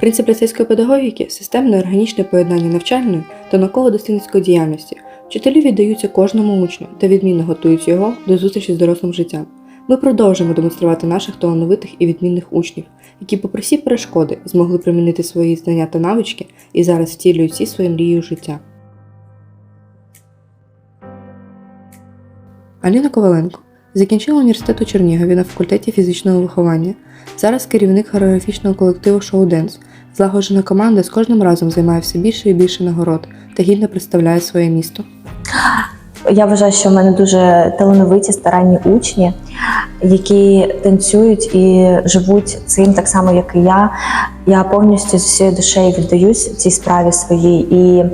Принцип ліцейської педагогіки системне органічне поєднання навчальної та науково-дослідницької діяльності. Вчителі віддаються кожному учню та відмінно готують його до зустрічі з дорослим життям. Ми продовжуємо демонструвати наших талановитих і відмінних учнів, які, попри всі перешкоди, змогли примінити свої знання та навички і зараз втілюють всі свої мрії у життя. Аліна Коваленко закінчила університет у Чернігові на факультеті фізичного виховання. Зараз керівник хореографічного колективу Шоу Денс. Злагоджена команда з кожним разом займає все більше і більше нагород та гідно представляє своє місто. Я вважаю, що в мене дуже талановиті старанні учні, які танцюють і живуть цим так само, як і я. Я повністю з усією душею віддаюсь цій справі своїй і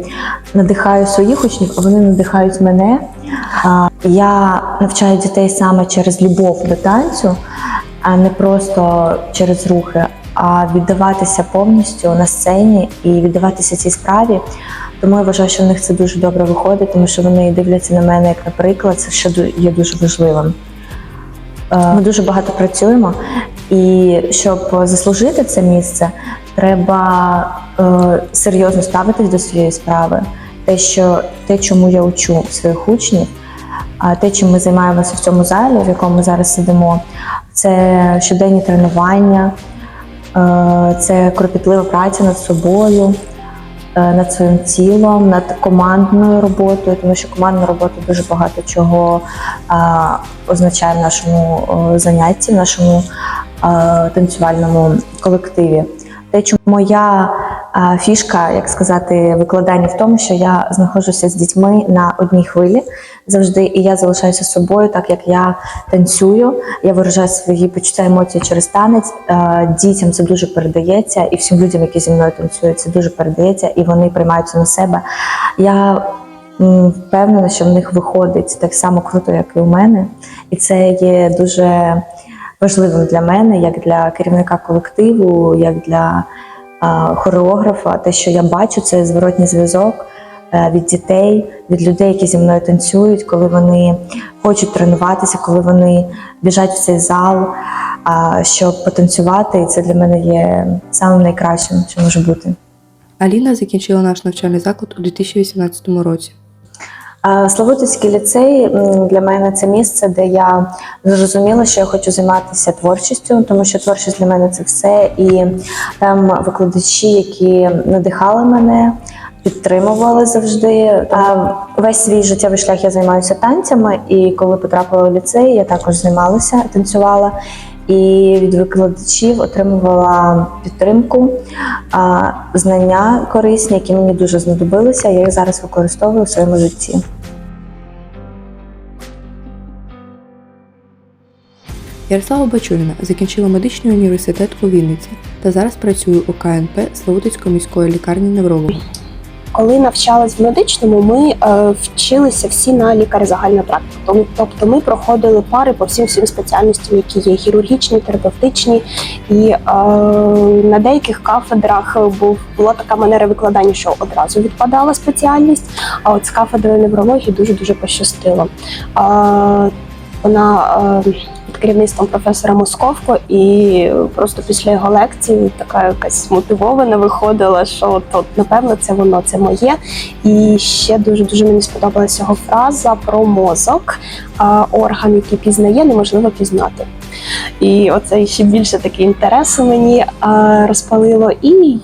надихаю своїх учнів, а вони надихають мене. Я навчаю дітей саме через любов до танцю, а не просто через рухи, а віддаватися повністю на сцені і віддаватися цій справі. Тому я вважаю, що в них це дуже добре виходить, тому що вони дивляться на мене як наприклад, це що є дуже важливим. Е, Ми дуже багато працюємо, і щоб заслужити це місце, треба е, серйозно ставитись до своєї справи. Те, що те, чому я учу своїх учнів, а те, чим ми займаємося в цьому залі, в якому ми зараз сидимо, це щоденні тренування, це кропітлива праця над собою, е, над своїм тілом, над командною роботою, тому що командна робота дуже багато чого е, означає в нашому е, занятті, в нашому е, танцювальному колективі. Те, чому е, фішка, як сказати, викладання в тому, що я знаходжуся з дітьми на одній хвилі завжди, і я залишаюся собою, так як я танцюю, я виражаю свої почуття емоції через танець. Е, Дітям це дуже передається, і всім людям, які зі мною танцюють, це дуже передається, і вони приймають це на себе. Я впевнена, що в них виходить так само круто, як і у мене, і це є дуже важливим для мене, як для керівника колективу, як для хореографа. Те, що я бачу, це зворотній зв'язок е, від дітей, від людей, які зі мною танцюють, коли вони хочуть тренуватися, коли вони біжать в цей зал, щоб потанцювати. І це для мене є самим найкращим, що може бути. Аліна закінчила наш навчальний заклад у 2018 році. Славутицький ліцей для мене це місце, де я зрозуміла, що я хочу займатися творчістю, тому що творчість для мене це все. І там викладачі, які надихали мене, підтримували завжди. А весь свій життєвий шлях я займаюся танцями, і коли потрапила в ліцей, я також займалася, танцювала. І від викладачів отримувала підтримку, знання корисні, які мені дуже знадобилися. Я їх зараз використовую в своєму житті. Ярослава Бачуріна закінчила медичний університет у Вінниці та зараз працює у КНП Славутицької міської лікарні неврологом. Коли навчалась в медичному, ми е, вчилися всі на лікаря загальної практики. Тобто ми проходили пари по всім всім спеціальностям, які є хірургічні, терапевтичні. І е, на деяких кафедрах був була така манера викладання, що одразу відпадала спеціальність. А от з кафедрою неврології дуже дуже пощастило. Е, вона е, під керівництвом професора Московко, і просто після його лекції така якась мотивована виходила, що от, напевно це воно, це моє. І ще дуже дуже мені сподобалася його фраза про мозок, орган, який пізнає, неможливо пізнати. І оце ще більше такий інтерес мені розпалило. І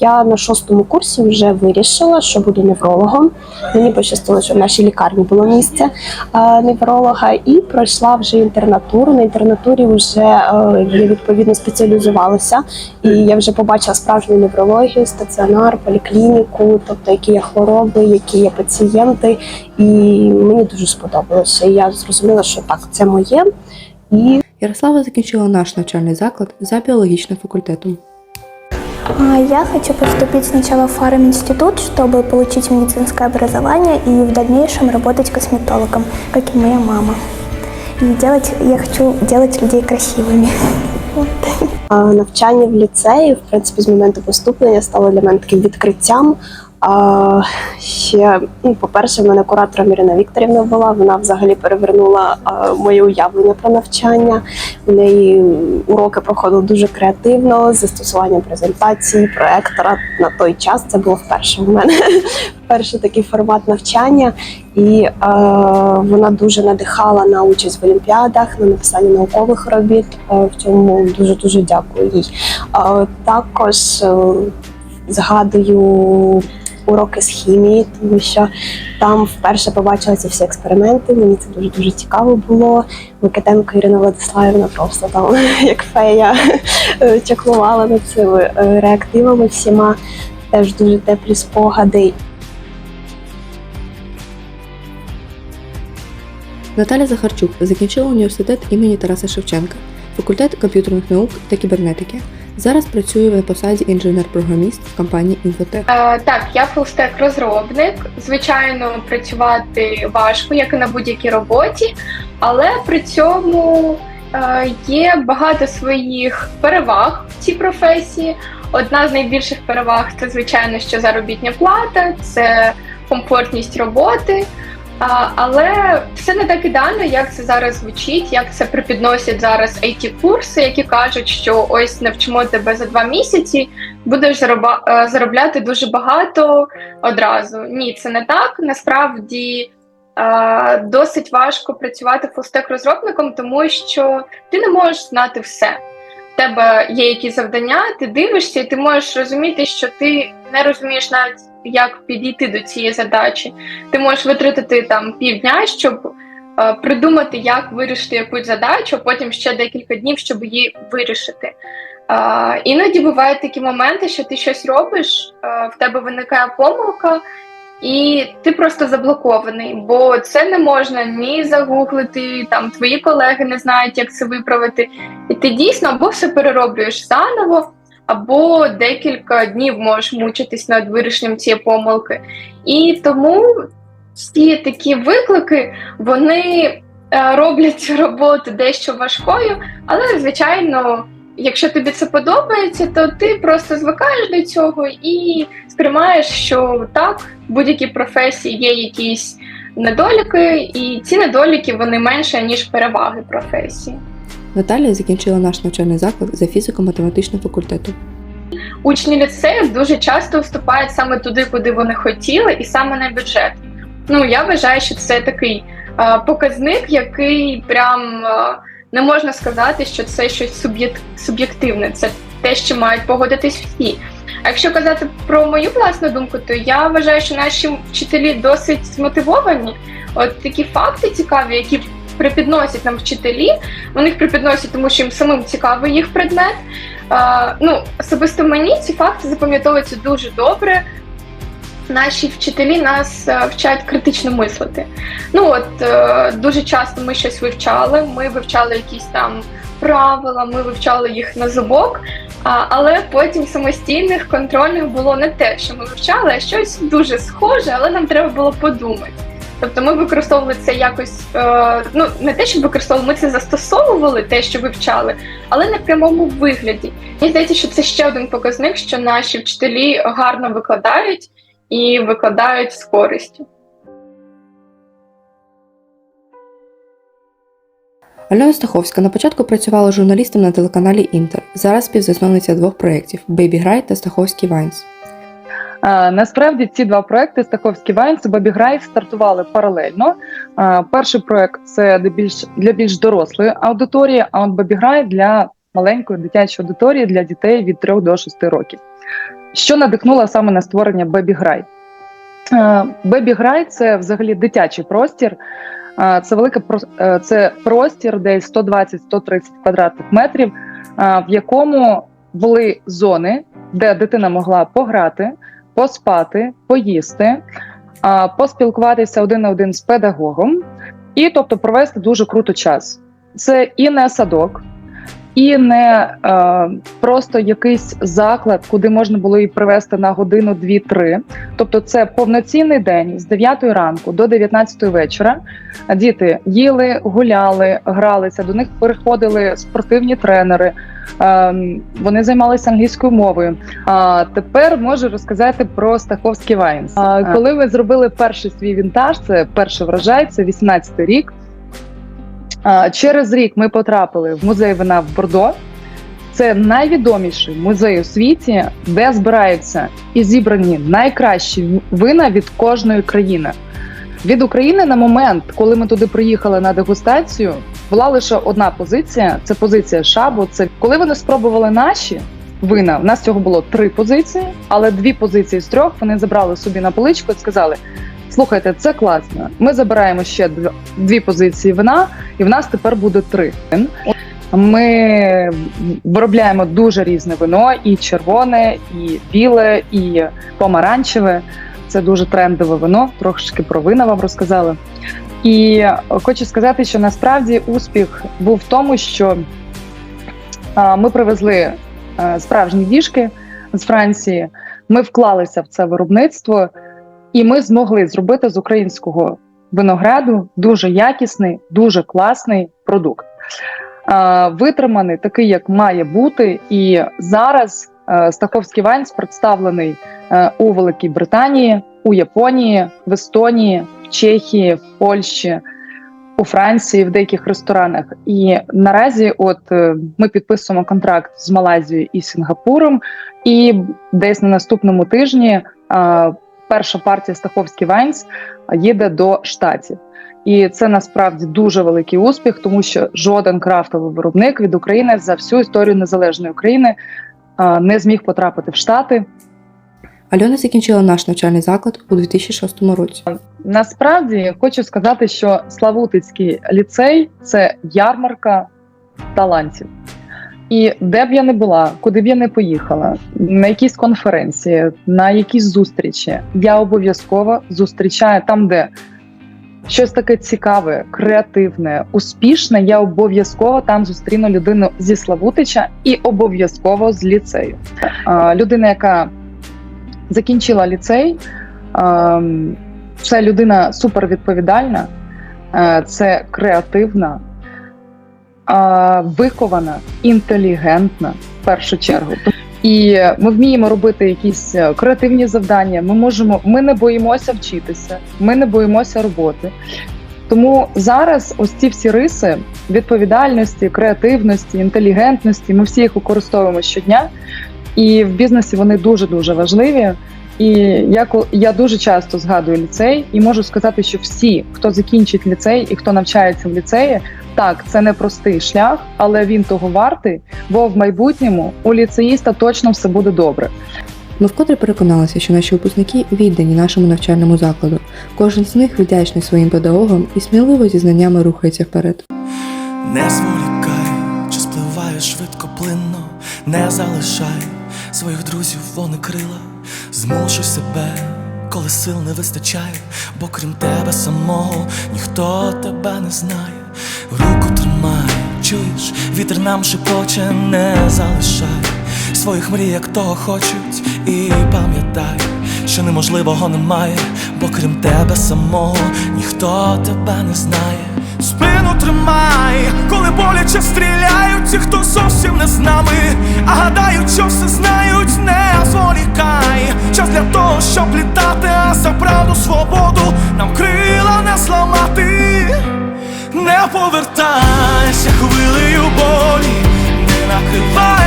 я на шостому курсі вже вирішила, що буду неврологом. Мені пощастило, що в нашій лікарні було місце е, невролога, і пройшла вже інтернатуру. На інтернатурі вже е, я відповідно спеціалізувалася, і я вже побачила справжню неврологію, стаціонар, поліклініку, тобто які є хвороби, які є пацієнти. І мені дуже сподобалося. Я зрозуміла, що так, це моє. І Ярослава закінчила наш навчальний заклад за біологічним факультетом. Я хочу поступить сначала в фарм-институт, чтобы получить медицинское образование и в дальнейшем работать косметологом, как и моя мама. И делать, я хочу делать людей красивыми. Навчання в ліцеї, в принципі, з моменту поступлення стало для мене таким відкриттям. Ще, ну, по-перше, в мене куратором Ірина Вікторівна була. Вона взагалі перевернула моє уявлення про навчання. У неї уроки проходили дуже креативно, з застосуванням презентації, проектора. На той час це було вперше в мене перший такий формат навчання. І е, вона дуже надихала на участь в олімпіадах, на написання наукових робіт. Е, в цьому дуже дуже дякую їй. Е, також е, згадую уроки з хімії, тому що там вперше побачила ці всі експерименти. Мені це дуже дуже цікаво було. Микитенко Ірина Владиславівна просто там як фея е, чаклувала над цими е, реактивами всіма. Теж дуже теплі спогади. Наталя Захарчук закінчила університет імені Тараса Шевченка, факультет комп'ютерних наук та кібернетики. Зараз працює на посаді інженер-програміст в компанії Інфотех. Е, так, я фулстек розробник. Звичайно, працювати важко, як і на будь-якій роботі, але при цьому е, є багато своїх переваг в цій професії. Одна з найбільших переваг це, звичайно, що заробітня плата, це комфортність роботи. А, але все не так ідеально, як це зараз звучить, як це припідносять зараз it курси які кажуть, що ось навчимо тебе за два місяці, будеш е, заробляти дуже багато одразу. Ні, це не так. Насправді е, досить важко працювати фулстек розробником, тому що ти не можеш знати все. В тебе є якісь завдання, ти дивишся, і ти можеш розуміти, що ти не розумієш навіть, як підійти до цієї задачі. Ти можеш витратити там півдня, щоб е, придумати, як вирішити якусь задачу, а потім ще декілька днів, щоб її вирішити. Е, іноді бувають такі моменти, що ти щось робиш, е, в тебе виникає помилка, і ти просто заблокований, бо це не можна ні загуглити, там твої колеги не знають, як це виправити. І ти дійсно або все перероблюєш заново, або декілька днів можеш мучитись над вирішенням цієї помилки. І тому всі такі виклики вони е, роблять роботу дещо важкою, але звичайно. Якщо тобі це подобається, то ти просто звикаєш до цього і сприймаєш, що так, в будь-якій професії є якісь недоліки, і ці недоліки вони менше ніж переваги професії. Наталя закінчила наш навчальний заклад за фізико-математичним факультетом. Учні ліцею дуже часто вступають саме туди, куди вони хотіли, і саме на бюджет. Ну я вважаю, що це такий е, показник, який прям е, не можна сказати, що це щось суб'єк- суб'єктивне. Це те, що мають погодитись всі. А якщо казати про мою власну думку, то я вважаю, що наші вчителі досить змотивовані. От такі факти цікаві, які припідносять нам вчителі, вони їх припідносять, тому що їм самим цікавий їх предмет. Е, ну, особисто мені ці факти запам'ятовуються дуже добре. Наші вчителі нас е, вчать критично мислити. Ну от е, дуже часто ми щось вивчали. Ми вивчали якісь там правила, ми вивчали їх на зубок. Але потім самостійних контрольних було не те, що ми вивчали, а щось дуже схоже, але нам треба було подумати. Тобто ми використовували це якось, е, ну не те, що використовували, ми це застосовували, те, що вивчали, але в прямому вигляді. Мені здається, що це ще один показник, що наші вчителі гарно викладають і викладають з користю. Альона Стаховська на початку працювала журналістом на телеканалі Інтер. Зараз співзасновниця двох проєктів Baby Грай та Стаховський Вайнс. Е, Насправді ці два проекти Стаховський Вайнс і Бабі Грайв стартували паралельно. Е, Перший проект це для більш для більш дорослої аудиторії, а от Бабі Грай для маленької дитячої аудиторії для дітей від 3 до 6 років. Що надихнуло саме на створення Бебі Грай? Бебі Грай це взагалі дитячий простір. Е, Це е, це простір, десь 120-130 квадратних метрів, е, в якому були зони, де дитина могла пограти, поспати, поїсти, поспілкуватися один на один з педагогом, і тобто провести дуже круто час. Це і не садок, і не е, просто якийсь заклад, куди можна було її привезти на годину, дві-три. Тобто, це повноцінний день з 9 ранку до 19 вечора. Діти їли, гуляли, гралися. До них приходили спортивні тренери. Ем, Вони займалися англійською мовою. А тепер можу розказати про Стаховський Вайнс. Коли ви зробили перший свій вінтаж, це перший врожай, це 18-й рік. Через рік ми потрапили в музей вина в Бордо. Це найвідоміший музей у світі, де збираються і зібрані найкращі вина від кожної країни. Від України на момент, коли ми туди приїхали на дегустацію, була лише одна позиція: це позиція шабу. Це коли вони спробували наші вина. У нас цього було три позиції, але дві позиції з трьох вони забрали собі на поличку і сказали: слухайте, це класно. Ми забираємо ще дв- дві позиції вина, і в нас тепер буде три. Ми виробляємо дуже різне вино: і червоне, і біле, і помаранчеве. Це дуже трендове вино. Трошки про вина вам розказали. І хочу сказати, що насправді успіх був в тому, що ми привезли справжні діжки з Франції. Ми вклалися в це виробництво, і ми змогли зробити з українського винограду дуже якісний, дуже класний продукт. Витриманий такий, як має бути. І зараз е, Стаховський Вайнс представлений е, у Великій Британії, у Японії, в Естонії, в Чехії, в Польщі, у Франції, в деяких ресторанах. І наразі, от е, ми підписуємо контракт з Малайзією і Сінгапуром, і десь на наступному тижні перша партія Стаховський Вайнс їде до штатів. І це насправді дуже великий успіх, тому що жоден крафтовий виробник від України за всю історію незалежної України не зміг потрапити в Штати. Альона закінчила наш навчальний заклад у 2006 році. Насправді хочу сказати, що Славутицький ліцей це ярмарка талантів. І де б я не була, куди б я не поїхала, на якісь конференції, на якісь зустрічі, я обов'язково зустрічаю там, де щось таке цікаве, креативне, успішне. Я обов'язково там зустріну людину зі Славутича і обов'язково з ліцею. Людина, яка закінчила ліцей. це людина супервідповідальна, е, це креативна, вихована, інтелігентна в першу чергу. І ми вміємо робити якісь е, креативні завдання. Ми можемо, ми не боїмося вчитися, ми не боїмося роботи. Тому зараз ось ці всі риси відповідальності, креативності, інтелігентності, ми всі їх використовуємо щодня, і в бізнесі вони дуже дуже важливі. І я я дуже часто згадую ліцей, і можу сказати, що всі, хто закінчить ліцей і хто навчається в ліцеї, так це не простий шлях, але він того вартий, бо в майбутньому у ліцеїста точно все буде добре. Ми вкотре переконалися, що наші випускники віддані нашому навчальному закладу. Кожен з них вдячний своїм педагогам і сміливо зі знаннями рухається вперед. Не зволікай, час спливає швидко плинно, не залишай своїх друзів, вони крила, змушуй себе, коли сил не вистачає, бо крім тебе самого ніхто тебе не знає. Руку тримай, чуєш, вітер нам шепоче, не залишай. Своїх мрій, як того хочуть, і пам'ятай, що неможливого немає, бо крім тебе самого ніхто тебе не знає. Спину тримай, коли боляче стріляють, ті, хто зовсім не з нами, повертайся хвилею болі, не накривай